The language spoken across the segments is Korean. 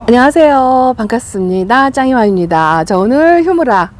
안녕하세요. 반갑습니다. 짱이와입니다. 저 오늘 휴무라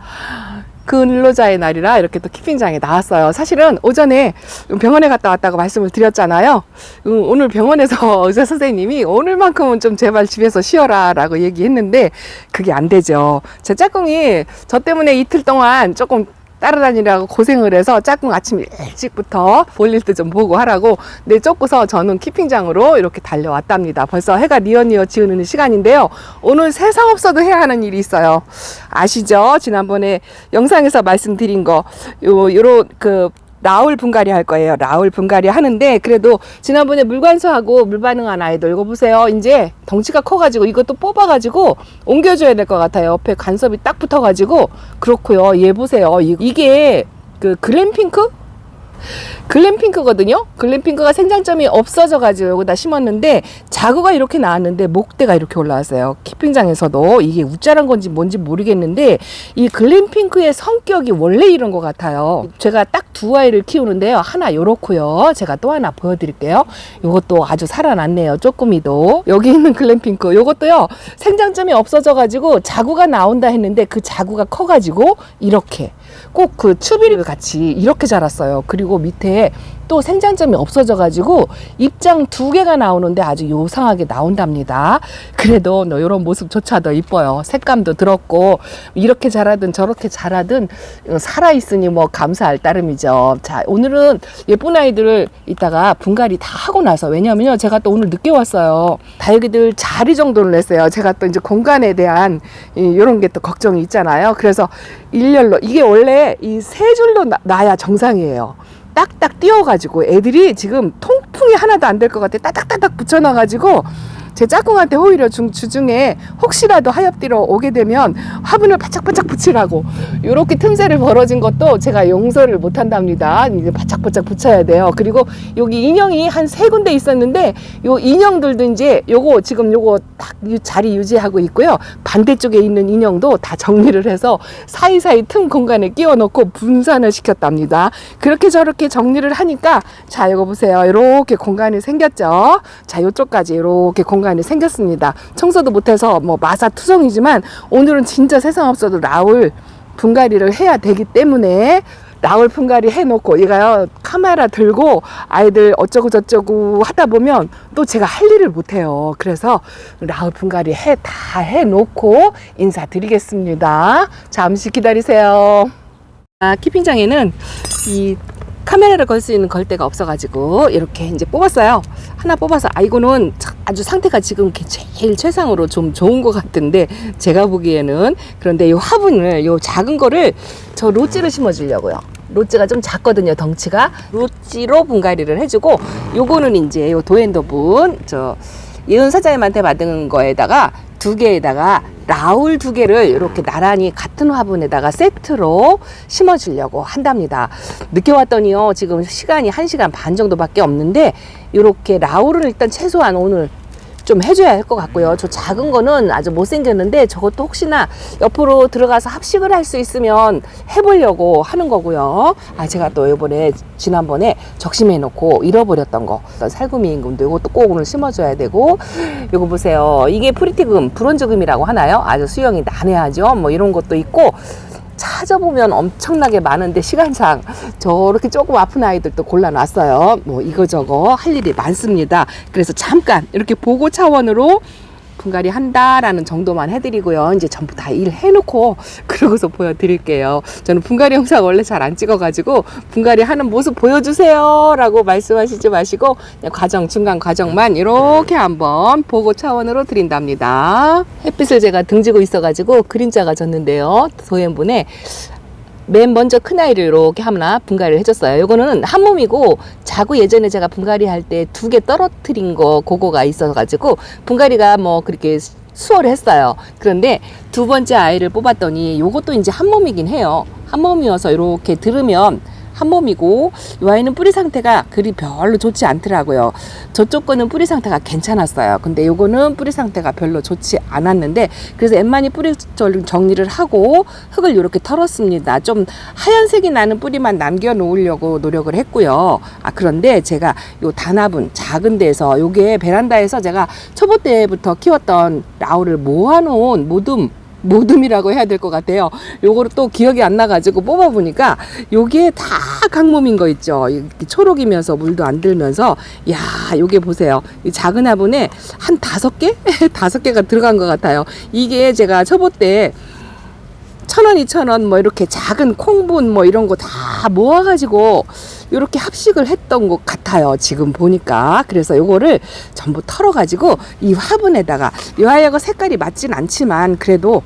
근로자의 날이라 이렇게 또 키핑장에 나왔어요. 사실은 오전에 병원에 갔다 왔다고 말씀을 드렸잖아요. 음, 오늘 병원에서 의사 선생님이 오늘만큼은 좀 제발 집에서 쉬어라 라고 얘기했는데 그게 안 되죠. 제 짝꿍이 저 때문에 이틀 동안 조금 따라다니라고 고생을 해서 짝꿍 아침 일찍부터 볼일 때 좀 보고 하라고 내 쫓고서 저는 키핑장으로 이렇게 달려왔답니다. 벌써 해가 니어니어 지우는 시간인데요. 오늘 세상 없어도 해야 하는 일이 있어요. 아시죠? 지난번에 영상에서 말씀드린 거, 요, 요런 그, 라울 분갈이 할 거예요. 라울 분갈이 하는데 그래도 지난번에 물관수하고 물 반응한 아이들 이거 보세요. 이제 덩치가 커가지고 이것도 뽑아가지고 옮겨줘야 될 것 같아요. 옆에 간섭이 딱 붙어가지고 그렇고요. 얘 보세요. 이- 이게 그 글램핑크? 글램핑크거든요. 글램핑크가 생장점이 없어져 가지고 여기다 심었는데 자구가 이렇게 나왔는데 목대가 이렇게 올라왔어요. 키핑장에서도 이게 우짜란 건지 뭔지 모르겠는데 이 글램핑크의 성격이 원래 이런 것 같아요. 제가 딱 두 아이를 키우는데요. 하나 요렇고요. 제가 또 하나 보여드릴게요. 요것도 아주 살아났네요. 쪼꾸미도. 여기 있는 글램핑크 요것도요. 생장점이 없어져 가지고 자구가 나온다 했는데 그 자구가 커 가지고 이렇게 꼭 그 추비를 같이 이렇게 자랐어요. 그리고 밑에 또 생장점이 없어져 가지고 입장 두 개가 나오는데 아주 요상하게 나온답니다. 그래도 너 이런 모습조차 더 이뻐요. 색감도 들었고 이렇게 자라든 저렇게 자라든 어, 살아 있으니 뭐 감사할 따름이죠. 자 오늘은 예쁜 아이들을 이따가 분갈이 다 하고 나서 왜냐면요 제가 또 오늘 늦게 왔어요. 다육이들 자리 정도를 냈어요. 제가 또 이제 공간에 대한 이런 게 또 걱정이 있잖아요. 그래서 일렬로 이게 원래 이 세 줄로 나- 나야 정상이에요. 딱딱 띄워가지고 애들이 지금 통풍이 하나도 안 될 것 같아. 따닥따닥 붙여놔가지고 제 짝꿍한테 오히려 중, 주중에 혹시라도 하엽디로 오게 되면 화분을 바짝바짝 붙이라고. 요렇게 틈새를 벌어진 것도 제가 용서를 못 한답니다. 이제 바짝바짝 붙여야 돼요. 그리고 여기 인형이 한 세 군데 있었는데 요 인형들도 이제 요거 지금 요거 딱 유- 자리 유지하고 있고요. 반대쪽에 있는 인형도 다 정리를 해서 사이사이 틈 공간에 끼워 넣고 분산을 시켰답니다. 그렇게 저렇게 정리를 하니까 자 이거 보세요. 이렇게 공간이 생겼죠? 자 요쪽까지 이렇게 공간 이 생겼습니다. 청소도 못해서 뭐 마사투성이지만 오늘은 진짜 세상 없어도 라울 분갈이를 해야 되기 때문에 라울 분갈이 해놓고 얘가요 카메라 들고 아이들 어쩌고 저쩌고 하다 보면 또 제가 할 일을 못해요. 그래서 라울 분갈이 해 다 해놓고 인사드리겠습니다. 잠시 기다리세요. 아, 키핑장에는 이 카메라를 걸 수 있는 걸대가 없어가지고 이렇게 이제 뽑았어요. 하나 뽑아서 아 이거는 차- 아주 상태가 지금 게- 제일 최상으로 좀 좋은 것 같은데 제가 보기에는 그런데 이 화분을 이 작은 거를 저 로찌를 심어주려고요. 로찌가 좀 작거든요 덩치가 로찌로 분갈이를 해주고 요거는 이제 요 도엔더분 저 예은 사장님한테 받은 거에다가 두 개에다가 라울 두 개를 이렇게 나란히 같은 화분에다가 세트로 심어 주려고 한답니다. 늦게 왔더니요. 지금 시간이 한시간 반 정도밖에 없는데 이렇게 라울을 일단 최소한 오늘 좀 해줘야 할 것 같고요. 저 작은 거는 아주 못생겼는데 저것도 혹시나 옆으로 들어가서 합식을 할 수 있으면 해보려고 하는 거고요. 아, 제가 또 이번에 지난번에 적심해 놓고 잃어버렸던 거. 살구미 임금도 이것도 꼭 오늘 심어줘야 되고. 이거 보세요. 이게 프리티금, 브론즈금이라고 하나요? 아주 수영이 난해하죠. 뭐 이런 것도 있고. 찾아보면 엄청나게 많은데 시간상 저렇게 조금 아픈 아이들도 골라놨어요. 뭐 이거저거 할 일이 많습니다. 그래서 잠깐 이렇게 보고 차원으로 분갈이 한다라는 정도만 해드리고요. 이제 전부 다 일 해놓고 그러고서 보여드릴게요. 저는 분갈이 영상 원래 잘 안 찍어가지고 분갈이 하는 모습 보여주세요라고 말씀하시지 마시고 과정 중간 과정만 이렇게 한번 보고 차원으로 드린답니다. 햇빛을 제가 등지고 있어가지고 그림자가 졌는데요. 도연분에 맨 먼저 큰 아이를 이렇게 하나 분갈이를 해줬어요. 요거는 한 몸이고 자고 예전에 제가 분갈이 할 때 두 개 떨어뜨린 거 그거가 있어가지고 분갈이가 뭐 그렇게 수월했어요. 그런데 두 번째 아이를 뽑았더니 요것도 이제 한 몸이긴 해요. 한 몸이어서 이렇게 들으면 한 몸이고 이 아이는 뿌리 상태가 그리 별로 좋지 않더라고요. 저쪽 거는 뿌리 상태가 괜찮았어요. 근데 요거는 뿌리 상태가 별로 좋지 않았는데 그래서 엠만이 뿌리 절- 정리를 하고 흙을 이렇게 털었습니다. 좀 하얀색이 나는 뿌리만 남겨 놓으려고 노력을 했고요. 아 그런데 제가 요 단화분 작은 데서 요게 베란다에서 제가 초보 때부터 키웠던 라울을 모아놓은 모둠 모둠이라고 해야 될 것 같아요. 요거를 또 기억이 안 나가지고 뽑아보니까 요게 다 강몸인 거 있죠. 초록이면서 물도 안 들면서 야 요게 보세요. 이 작은 화분에 한 다섯 개 다섯 개가 들어간 것 같아요. 이게 제가 초보 때 천 원, 이천 원, 뭐 이렇게 작은 콩분 뭐 이런 거 다 모아가지고 이렇게 합식을 했던 것 같아요. 지금 보니까. 그래서 요거를 전부 털어가지고 이 화분에다가 이 아이하고 색깔이 맞진 않지만 그래도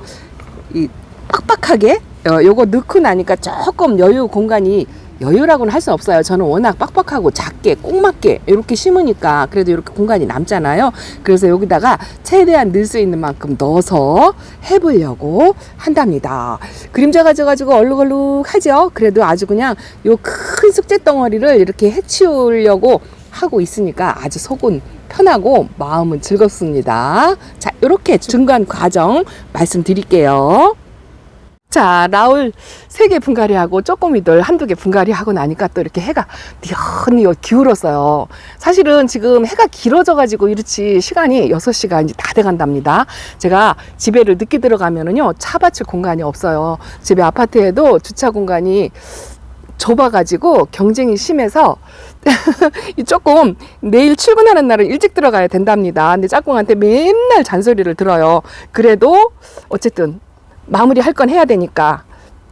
이 빡빡하게 어, 요거 넣고 나니까 조금 여유 공간이 여유라고는 할 수 없어요. 저는 워낙 빡빡하고 작게 꼭 맞게 이렇게 심으니까 그래도 이렇게 공간이 남잖아요. 그래서 여기다가 최대한 넣을 수 있는 만큼 넣어서 해보려고 한답니다. 그림자 가져가지고 얼룩얼룩 하죠. 그래도 아주 그냥 요 큰 숙제 덩어리를 이렇게 해치우려고 하고 있으니까 아주 속은 편하고 마음은 즐겁습니다. 자, 이렇게 중간 과정 말씀드릴게요. 자, 라울 세 개 분갈이하고 쪼꼬미들 한두 개 분갈이하고 나니까 또 이렇게 해가 뉘연히 기울었어요. 사실은 지금 해가 길어져가지고 이렇지 시간이 6시가 이제 다 돼간답니다. 제가 집에를 늦게 들어가면은요, 차 받칠 공간이 없어요. 집에 아파트에도 주차 공간이 좁아가지고 경쟁이 심해서 이 조금 내일 출근하는 날은 일찍 들어가야 된답니다. 근데 짝꿍한테 맨날 잔소리를 들어요. 그래도 어쨌든 마무리 할 건 해야 되니까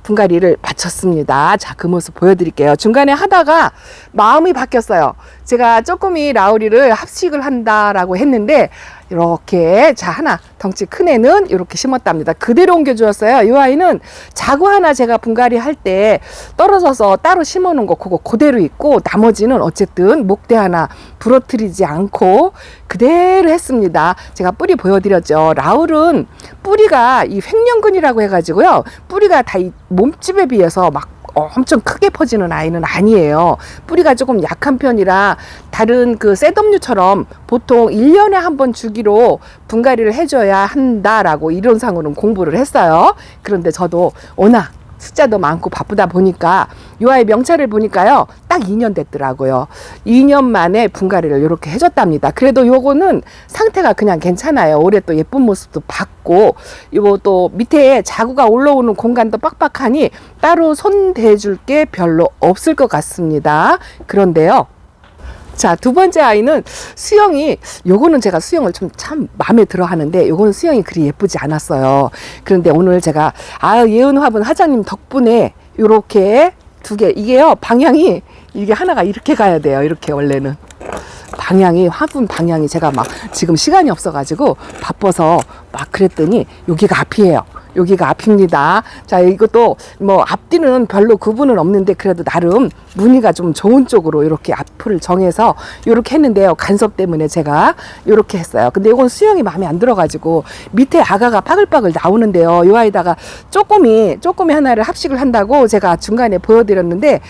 분갈이를 마쳤습니다. 자, 그 모습 보여드릴게요. 중간에 하다가 마음이 바뀌었어요. 제가 쪼꼬미 라우리를 합식을 한다라고 했는데 이렇게 자 하나 덩치 큰 애는 이렇게 심었답니다. 그대로 옮겨 주었어요. 이 아이는 자구 하나 제가 분갈이 할 때 떨어져서 따로 심어 놓은 거 그거 그대로 있고 나머지는 어쨌든 목대 하나 부러뜨리지 않고 그대로 했습니다. 제가 뿌리 보여 드렸죠. 라울은 뿌리가 이 횡령근이라고 해 가지고요. 뿌리가 다 이 몸집에 비해서 막 엄청 크게 퍼지는 아이는 아니에요. 뿌리가 조금 약한 편이라 다른 그 셋업류처럼 보통 1년에 한 번 주기로 분갈이를 해줘야 한다라고 이론상으로는 공부를 했어요. 그런데 저도 워낙 숫자도 많고 바쁘다 보니까 요 아이 명찰을 보니까요 딱 2년 됐더라고요. 2년 만에 분갈이를 이렇게 해줬답니다. 그래도 요거는 상태가 그냥 괜찮아요. 올해 또 예쁜 모습도 봤고 요거 또 밑에 자구가 올라오는 공간도 빡빡하니 따로 손 대줄 게 별로 없을 것 같습니다. 그런데요 자, 두 번째 아이는 수영이, 요거는 제가 수영을 좀 참 마음에 들어 하는데, 요거는 수영이 그리 예쁘지 않았어요. 그런데 오늘 제가, 아, 예은 화분 하장님 덕분에 요렇게 두 개, 이게요, 방향이, 이게 하나가 이렇게 가야 돼요. 이렇게 원래는. 방향이, 화분 방향이 제가 막 지금 시간이 없어가지고 바빠서 막 그랬더니 여기가 앞이에요. 여기가 앞입니다. 자, 이것도 뭐 앞뒤는 별로 구분은 없는데 그래도 나름 무늬가 좀 좋은 쪽으로 이렇게 앞을 정해서 이렇게 했는데요. 간섭 때문에 제가 이렇게 했어요. 근데 이건 수영이 마음에 안 들어가지고 밑에 아가가 빠글빠글 나오는데요. 이 아이다가 쪼꼬미, 쪼꼬미 하나를 합식을 한다고 제가 중간에 보여드렸는데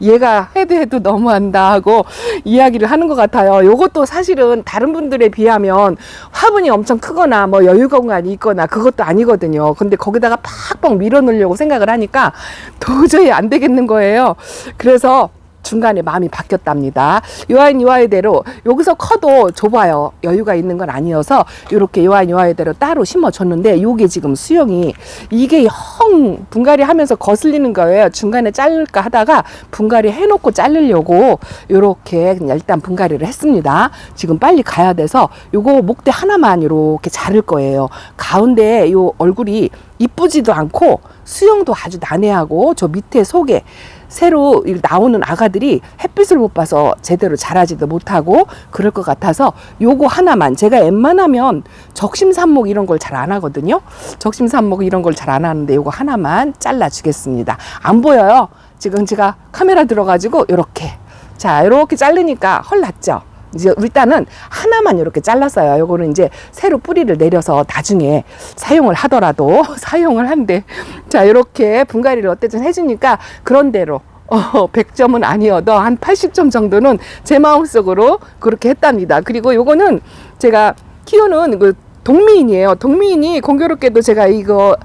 얘가 해도 해도 너무한다 하고 이야기를 하는 것 같아요. 요것도 사실은 다른 분들에 비하면 화분이 엄청 크거나 뭐 여유 공간이 있거나 그것도 아니거든요. 근데 거기다가 팍팍 밀어 넣으려고 생각을 하니까 도저히 안 되겠는 거예요. 그래서 중간에 마음이 바뀌었답니다. 요아인 요아이대로 여기서 커도 좁아요. 여유가 있는 건 아니어서 이렇게 요아인 요아이대로 따로 심어줬는데 요게 지금 수영이 이게 영 분갈이 하면서 거슬리는 거예요. 중간에 자를까 하다가 분갈이 해놓고 자르려고 그냥 일단 분갈이를 했습니다. 지금 빨리 가야 돼서 요거 목대 하나만 요렇게 자를 거예요. 가운데 요 얼굴이 이쁘지도 않고 수영도 아주 난해하고 저 밑에 속에 새로 이 나오는 아가들이 햇빛을 못 봐서 제대로 자라지도 못하고 그럴 것 같아서 요거 하나만 제가 웬만하면 적심산목 이런 걸 잘 안 하거든요. 적심산목 이런 걸 잘 안 하는데 요거 하나만 잘라 주겠습니다. 안 보여요. 지금 제가 카메라 들어가지고 요렇게 자 이렇게 자르니까 헐 낫죠. 이제 일단은 하나만 이렇게 잘랐어요. 요거는 이제 새로 뿌리를 내려서 나중에 사용을 하더라도 사용을 한대. 자, 이렇게 분갈이를 어쨌든 해주니까 그런 대로 어, 100점은 아니어도 한 80점 정도는 제 마음속으로 그렇게 했답니다. 그리고 요거는 제가 키우는 그 동미인이에요. 동미인이 공교롭게도 제가 이거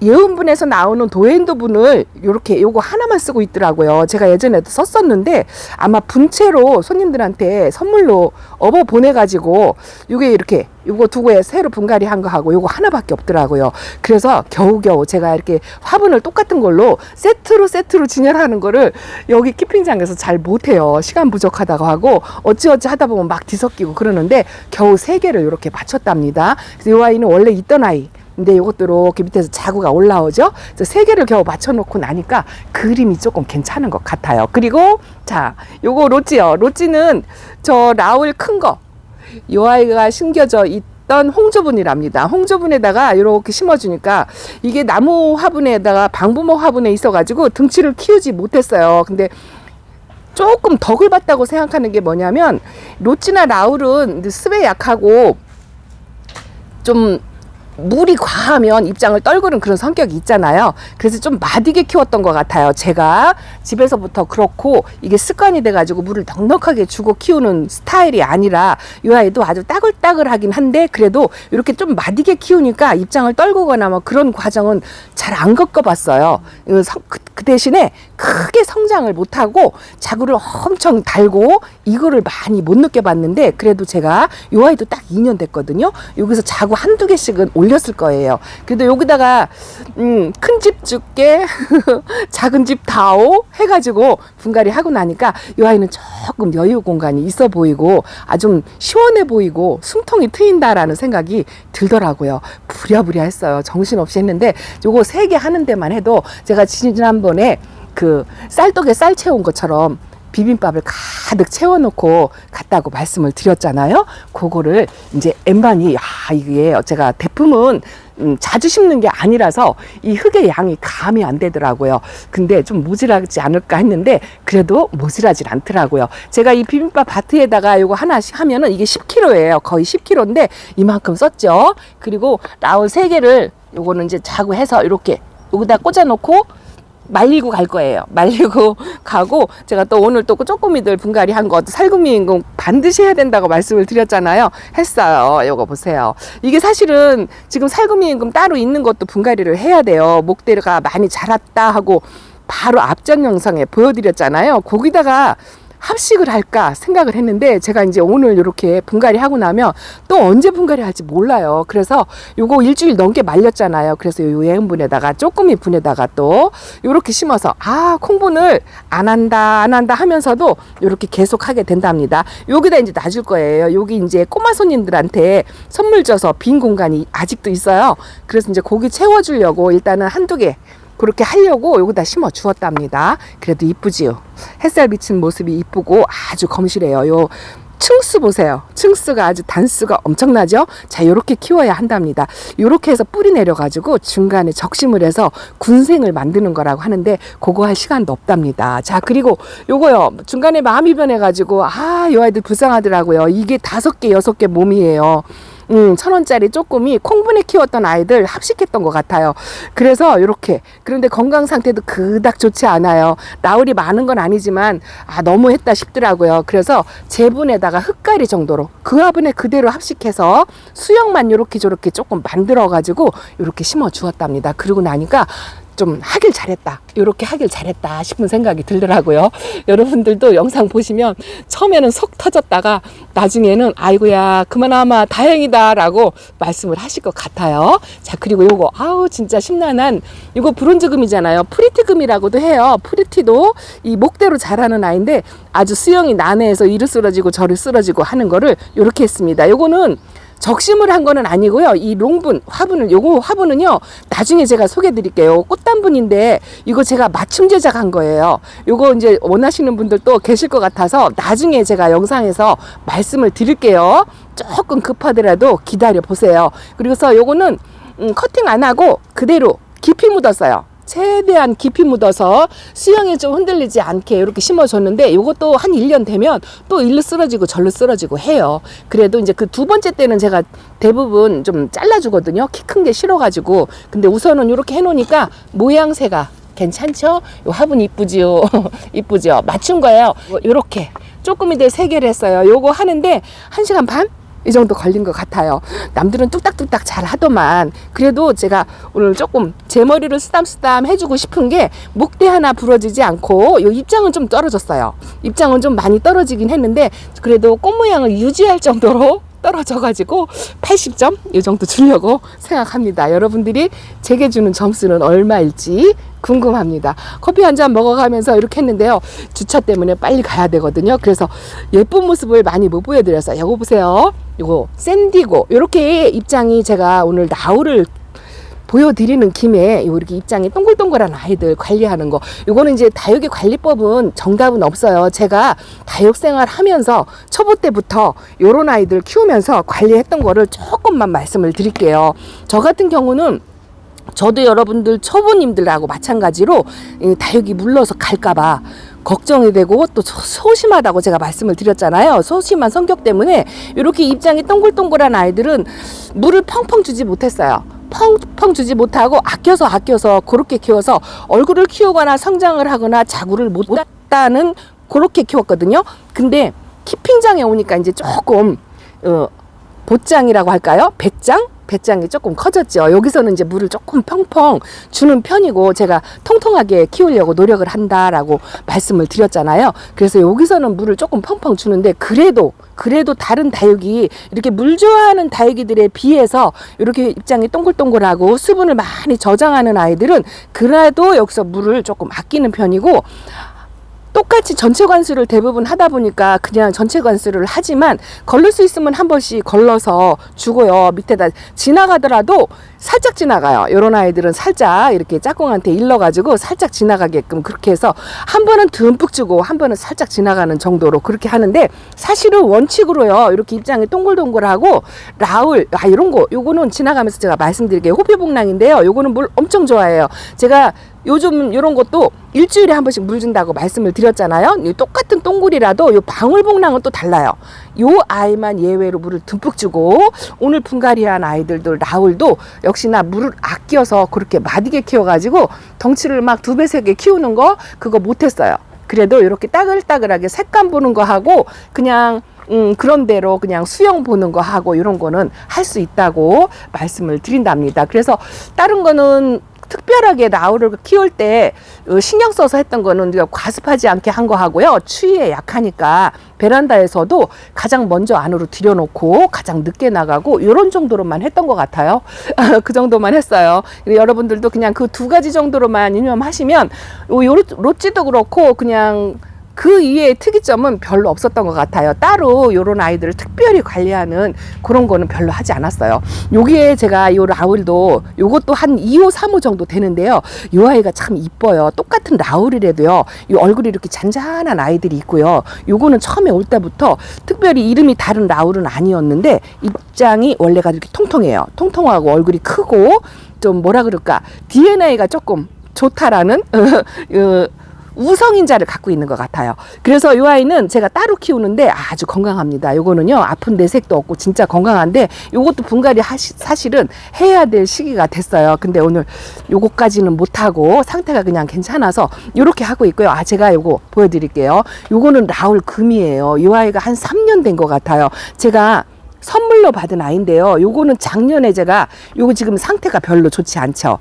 예은분에서 나오는 도엔도 분을 요렇게 요거 하나만 쓰고 있더라고요. 제가 예전에도 썼었는데 아마 분체로 손님들한테 선물로 업어 보내가지고 요게 이렇게 요거 두고에 새로 분갈이 한 거 하고 요거 하나밖에 없더라고요. 그래서 겨우겨우 제가 이렇게 화분을 똑같은 걸로 세트로 세트로 진열하는 거를 여기 키핑장에서 잘 못해요. 시간 부족하다고 하고 어찌어찌 하다 보면 막 뒤섞이고 그러는데 겨우 세 개를 이렇게 맞췄답니다. 그래서 이 아이는 원래 있던 아이. 근데 이것도 이렇게 밑에서 자구가 올라오죠. 세 개를 겨우 맞춰놓고 나니까 그림이 조금 괜찮은 것 같아요. 그리고 자, 요거 로찌요. 로찌는 저 라울 큰 거. 요 아이가 심겨져 있던 홍조분이랍니다. 홍조분에다가 이렇게 심어주니까 이게 나무 화분에다가 방부모 화분에 있어가지고 등치를 키우지 못했어요. 근데 조금 덕을 봤다고 생각하는 게 뭐냐면 로찌나 라울은 습에 약하고 좀 물이 과하면 입장을 떨구는 그런 성격이 있잖아요. 그래서 좀 마디게 키웠던 것 같아요. 제가 집에서부터 그렇고 이게 습관이 돼가지고 물을 넉넉하게 주고 키우는 스타일이 아니라 이 아이도 아주 따글따글하긴 한데 그래도 이렇게 좀 마디게 키우니까 입장을 떨구거나 뭐 그런 과정은 잘 안 겪어봤어요. 그 성- 그- 그 대신에 크게 성장을 못하고 자구를 엄청 달고 이거를 많이 못 느껴봤는데 그래도 제가 이 아이도 딱 2년 됐거든요. 여기서 자구 한두 개씩은 올 렸을 거예요. 그래도 여기다가 음, 큰 집 줄게 작은 집 다오 해가지고 분갈이 하고 나니까 이 아이는 조금 여유 공간이 있어 보이고 아주 시원해 보이고 숨통이 트인다라는 생각이 들더라고요. 부랴부랴 했어요. 정신없이 했는데 요거 세 개 하는 데만 해도 제가 지난번에 그 쌀떡에 쌀 채운 것처럼 비빔밥을 가득 채워놓고 갔다고 말씀을 드렸잖아요. 그거를 이제 엠반이 아 이게 제가 대품은 음, 자주 심는 게 아니라서 이 흙의 양이 감이 안 되더라고요. 근데 좀 모자라지 않을까 했는데 그래도 모자라질 않더라고요. 제가 이 비빔밥 바트에다가 요거 하나씩 하면은 이게 10kg예요. 거의 10kg인데 이만큼 썼죠. 그리고 라울 세 개를 요거는 이제 자고 해서 이렇게 여기다 꽂아놓고 말리고 갈 거예요. 말리고 가고 제가 또 오늘 또 쪼꼬미들 분갈이 한 거 살구미 인공 반드시 해야 된다고 말씀을 드렸잖아요. 했어요. 요거 보세요. 이게 사실은 지금 살구미 임금 따로 있는 것도 분갈이를 해야 돼요. 목대가 많이 자랐다 하고 바로 앞전 영상에 보여드렸잖아요. 거기다가 합식을 할까 생각을 했는데 제가 이제 오늘 이렇게 분갈이 하고 나면 또 언제 분갈이 할지 몰라요. 그래서 요거 일주일 넘게 말렸잖아요. 그래서 요 예은분에다가 조금이 분에다가 또 요렇게 심어서 아 콩분을 안 한다 안 한다 하면서도 요렇게 계속 하게 된답니다. 여기다 이제 놔줄 거예요. 여기 이제 꼬마 손님들한테 선물 줘서 빈 공간이 아직도 있어요. 그래서 이제 고기 채워주려고 일단은 한두 개 그렇게 하려고 여기다 심어 주었답니다. 그래도 이쁘지요. 햇살 비친 모습이 이쁘고 아주 검실해요. 요 층수 보세요. 층수가 아주 단수가 엄청나죠? 자, 요렇게 키워야 한답니다. 요렇게 해서 뿌리 내려가지고 중간에 적심을 해서 군생을 만드는 거라고 하는데 그거 할 시간도 없답니다. 자, 그리고 요거요. 중간에 마음이 변해가지고 아, 요 아이들 불쌍하더라고요. 이게 다섯 개, 여섯 개 몸이에요. 음, 천 원짜리 쪼꼬미 콩분에 키웠던 아이들 합식했던 것 같아요. 그래서 이렇게 그런데 건강 상태도 그닥 좋지 않아요. 나울이 많은 건 아니지만 아 너무 했다 싶더라고요. 그래서 제분에다가 흙가리 정도로 그 화분에 그대로 합식해서 수영만 요렇게 저렇게 조금 만들어 가지고 이렇게 심어 주었답니다. 그러고 나니까 좀 하길 잘했다. 이렇게 하길 잘했다 싶은 생각이 들더라고요. 여러분들도 영상 보시면 처음에는 속 터졌다가 나중에는 아이고야 그만하마 다행이다라고 말씀을 하실 것 같아요. 자 그리고 요거 아우 진짜 심란한 이거 브론즈금이잖아요. 프리티금이라고도 해요. 프리티도 이 목대로 자라는 아이인데 아주 수영이 난해해서 이를 쓰러지고 저를 쓰러지고 하는 거를 이렇게 했습니다. 요거는 적심을 한 거는 아니고요. 이 롱분 화분을 요거 화분은요. 나중에 제가 소개해 드릴게요. 꽃단분인데 이거 제가 맞춤 제작한 거예요. 요거 이제 원하시는 분들도 계실 것 같아서 나중에 제가 영상에서 말씀을 드릴게요. 조금 급하더라도 기다려 보세요. 그리고서 요거는 음, 커팅 안 하고 그대로 깊이 묻었어요. 최대한 깊이 묻어서 수영이 좀 흔들리지 않게 이렇게 심어줬는데 이것도 한 1년 되면 또 일로 쓰러지고 절로 쓰러지고 해요. 그래도 이제 그 두 번째 때는 제가 대부분 좀 잘라주거든요. 키 큰 게 싫어가지고. 근데 우선은 이렇게 해놓으니까 모양새가 괜찮죠? 요 화분 이쁘지요? 이쁘죠? 맞춘 거예요. 요렇게 조금이들 세 개를 했어요. 요거 하는데 한 시간 반? 이 정도 걸린 것 같아요. 남들은 뚝딱뚝딱 잘 하더만. 그래도 제가 오늘 조금 제 머리를 쓰담쓰담 해주고 싶은 게 목대 하나 부러지지 않고 요 입장은 좀 떨어졌어요. 입장은 좀 많이 떨어지긴 했는데 그래도 꽃 모양을 유지할 정도로 떨어져가지고 80점 이 정도 주려고 생각합니다. 여러분들이 제게 주는 점수는 얼마일지 궁금합니다. 커피 한 잔 먹어가면서 이렇게 했는데요. 주차 때문에 빨리 가야 되거든요. 그래서 예쁜 모습을 많이 못 보여드렸어요. 이거 보세요. 이거 샌디고 이렇게 입장이 제가 오늘 나우를 보여드리는 김에 요 이렇게 입장이 동글동글한 아이들 관리하는 거 요거는 이제 다육이 관리법은 정답은 없어요. 제가 다육 생활 하면서 초보 때부터 요런 아이들 키우면서 관리했던 거를 조금만 말씀을 드릴게요. 저 같은 경우는 저도 여러분들 초보님들하고 마찬가지로 이 다육이 물러서 갈까봐 걱정이 되고 또 소- 소심하다고 제가 말씀을 드렸잖아요. 소심한 성격 때문에 이렇게 입장이 동글동글한 아이들은 물을 펑펑 주지 못했어요. 펑펑 주지 못하고 아껴서 아껴서 그렇게 키워서 얼굴을 키우거나 성장을 하거나 자구를 못 땄다는 그렇게 키웠거든요. 근데 키핑장에 오니까 이제 조금 어, 보장이라고 할까요? 배짱? 배짱이 조금 커졌죠. 여기서는 이제 물을 조금 펑펑 주는 편이고 제가 통통하게 키우려고 노력을 한다라고 말씀을 드렸잖아요. 그래서 여기서는 물을 조금 펑펑 주는데 그래도 그래도 다른 다육이 이렇게 물 좋아하는 다육이들에 비해서 이렇게 입장이 동글동글하고 수분을 많이 저장하는 아이들은 그래도 여기서 물을 조금 아끼는 편이고 똑같이 전체 관수를 대부분 하다 보니까 그냥 전체 관수를 하지만 걸릴 수 있으면 한 번씩 걸러서 주고요. 밑에다 지나가더라도 살짝 지나가요. 이런 아이들은 살짝 이렇게 짝꿍한테 일러가지고 살짝 지나가게끔 그렇게 해서 한 번은 듬뿍 주고 한 번은 살짝 지나가는 정도로 그렇게 하는데 사실은 원칙으로요. 이렇게 입장이 동글동글하고 라울 아 이런 거 요거는 지나가면서 제가 말씀드릴게요. 호피복랑인데요. 요거는 물 엄청 좋아해요. 제가 요즘 이런 것도 일주일에 한 번씩 물 준다고 말씀을 드렸잖아요. 이 똑같은 똥굴이라도 요 방울복랑은 또 달라요. 요 아이만 예외로 물을 듬뿍 주고 오늘 분갈이한 아이들도 라울도 역시나 물을 아껴서 그렇게 마디게 키워가지고 덩치를 막 두 배 세 개 키우는 거 그거 못했어요. 그래도 이렇게 따글따글하게 색감 보는 거 하고 그냥 음, 그런 대로 그냥 수영 보는 거 하고 이런 거는 할 수 있다고 말씀을 드린답니다. 그래서 다른 거는 특별하게 나우를 키울 때 어, 신경 써서 했던 거는 과습하지 않게 한 거 하고요. 추위에 약하니까 베란다에서도 가장 먼저 안으로 들여놓고 가장 늦게 나가고 이런 정도로만 했던 것 같아요. 그 정도만 했어요. 여러분들도 그냥 그 두 가지 정도로만 유념하시면 요요 로찌도 그렇고 그냥 그 이외의 특이점은 별로 없었던 것 같아요. 따로 요런 아이들을 특별히 관리하는 그런 거는 별로 하지 않았어요. 여기에 제가 요 라울도 요것도 한 2호, 3호 정도 되는데요. 요 아이가 참 이뻐요. 똑같은 라울이라도요. 이 얼굴이 이렇게 잔잔한 아이들이 있고요. 요거는 처음에 올 때부터 특별히 이름이 다른 라울은 아니었는데 입장이 원래가 이렇게 통통해요. 통통하고 얼굴이 크고 좀 뭐라 그럴까 DNA가 조금 좋다라는 어, 우성인자를 갖고 있는 것 같아요. 그래서 이 아이는 제가 따로 키우는데 아주 건강합니다. 요거는요 아픈 내색도 없고 진짜 건강한데 요것도 분갈이 하시, 사실은 해야 될 시기가 됐어요. 근데 오늘 요거까지는 못하고 상태가 그냥 괜찮아서 요렇게 하고 있고요. 아 제가 요거 보여드릴게요. 요거는 라울 금이에요. 요 아이가 한 3년 된 것 같아요. 제가 선물로 받은 아이인데요. 요거는 작년에 제가 요거 지금 상태가 별로 좋지 않죠.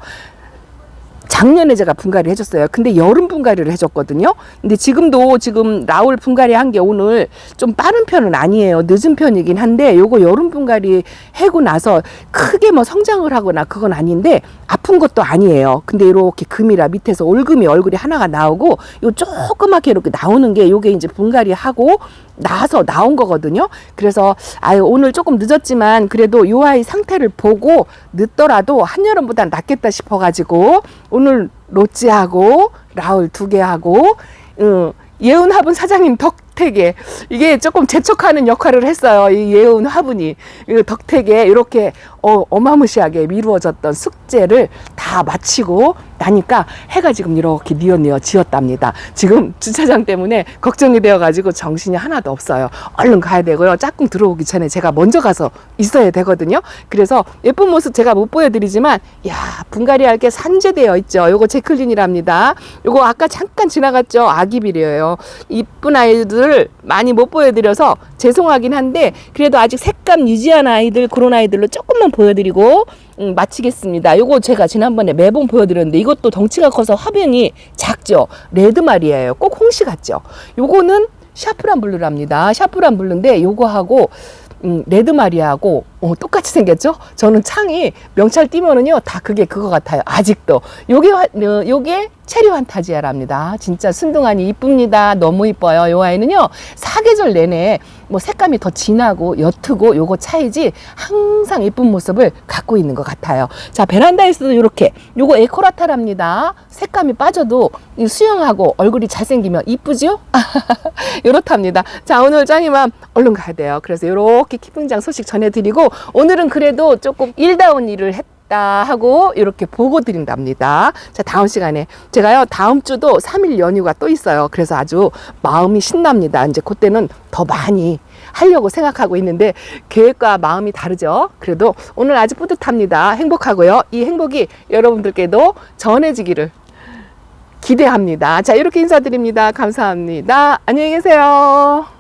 작년에 제가 분갈이 해줬어요. 근데 여름 분갈이를 해줬거든요. 근데 지금도 지금 라울 분갈이 한 게 오늘 좀 빠른 편은 아니에요. 늦은 편이긴 한데 요거 여름 분갈이 해고 나서 크게 뭐 성장을 하거나 그건 아닌데 아픈 것도 아니에요. 근데 이렇게 금이라 밑에서 올금이 얼굴이 하나가 나오고 요 조그맣게 이렇게 나오는 게 요게 이제 분갈이 하고 나서 나온 거거든요. 그래서 아유 오늘 조금 늦었지만 그래도 요 아이 상태를 보고 늦더라도 한여름보다 낫겠다 싶어가지고 오늘 로찌하고 라울 두 개 하고 어, 예운 화분 사장님 덕택에 이게 조금 재촉하는 역할을 했어요. 이 예운 화분이 이 덕택에 이렇게 어, 어마무시하게 미루어졌던 숙제를 다 마치고 나니까 해가 지금 이렇게 뉘엿뉘엿 지었답니다. 지금 주차장 때문에 걱정이 되어가지고 정신이 하나도 없어요. 얼른 가야 되고요. 짝꿍 들어오기 전에 제가 먼저 가서 있어야 되거든요. 그래서 예쁜 모습 제가 못 보여드리지만, 야 분갈이 할 게 산재되어 있죠. 요거 제클린이랍니다. 요거 아까 잠깐 지나갔죠. 아기비리예요. 이쁜 아이들 많이 못 보여드려서 죄송하긴 한데 그래도 아직 색감 유지한 아이들 그런 아이들로 조금만 보여드리고 음, 마치겠습니다. 요거 제가 지난번에 매번 보여드렸는데 이것도 덩치가 커서 화면이 작죠. 레드 말이에요. 꼭 홍시 같죠. 요거는 샤프란 블루랍니다. 샤프란 블루인데 요거하고 음, 레드 마리아하고 어, 똑같이 생겼죠? 저는 창이 명찰 띄면은요 다 그게 그거 같아요. 아직도 요게 화- 어, 요게 체리 환타지아랍니다. 진짜 순둥하니 이쁩니다. 너무 이뻐요. 요 아이는요 사계절 내내 뭐 색감이 더 진하고 옅고 요거 차이지 항상 이쁜 모습을 갖고 있는 것 같아요. 자 베란다에서도 이렇게 요거 에코라타랍니다. 색감이 빠져도 이 수영하고 얼굴이 잘생기면 이쁘죠? 요렇답니다. 자, 오늘 짱이만 얼른 가야 돼요. 그래서 요렇게 키풍장 소식 전해 오늘은 그래도 조금 일다운 일을 했다 하고, 이렇게 보고 드린답니다. 자, 다음 시간에. 제가요, 다음 주도 3일 연휴가 또 있어요. 그래서 아주 마음이 신납니다. 이제 그때는 더 많이 하려고 생각하고 있는데, 계획과 마음이 다르죠? 그래도 오늘 아주 뿌듯합니다. 행복하고요. 이 행복이 여러분들께도 전해지기를 기대합니다. 자, 이렇게 인사드립니다. 감사합니다. 안녕히 계세요.